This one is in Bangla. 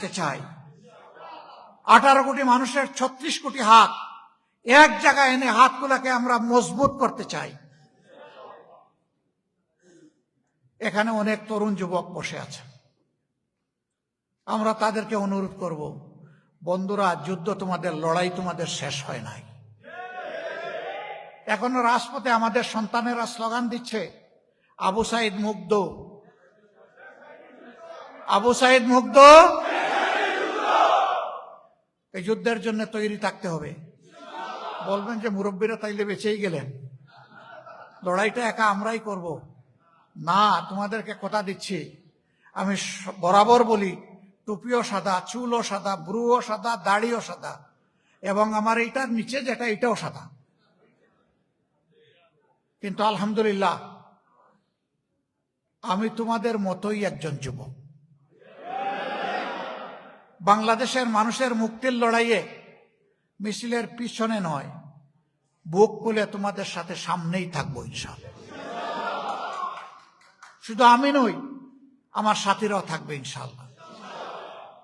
থাকতে চাই। আঠারো কোটি মানুষের ছত্রিশ কোটি হাত, এক জায়গায় এনে হাতগুলাকে আমরা মজবুত করতে চাই। এখানে অনেক তরুণ যুবক বসে আছে। আমরা তাদেরকে অনুরোধ করব, বন্ধুরা, যুদ্ধ তোমাদের, লড়াই তোমাদের শেষ হয় নাই। এখনও রাজপথে আমাদের সন্তানেরা স্লোগান দিচ্ছে, আবু সাইদ মুগ্ধ। আবু সাইদ মুগ্ধ? এই যুদ্ধের জন্য তৈরি থাকতে হবে। বলবেন যে মুরব্বীরা তাইলে বেঁচেই গেলেন। লড়াইটা একা আমরাই করব। না, তোমাদেরকে কথা দিচ্ছি। আমি বরাবর বলি, টুপিও সাদা, চুলও সাদা, ব্রুও সাদা, দাড়িও সাদা এবং আমার এইটার নিচে যেটা, এটাও সাদা। কিন্তু আলহামদুলিল্লাহ, আমি তোমাদের মতোই একজন যুবক। বাংলাদেশের মানুষের মুক্তির লড়াইয়ে মিছিলের পিছনে নয়, বুক খুলে তোমাদের সাথে সামনেই থাকব ইনশাল শুধু আমি নই, আমার সাথীরাও থাকবে ইনশাল্লাহ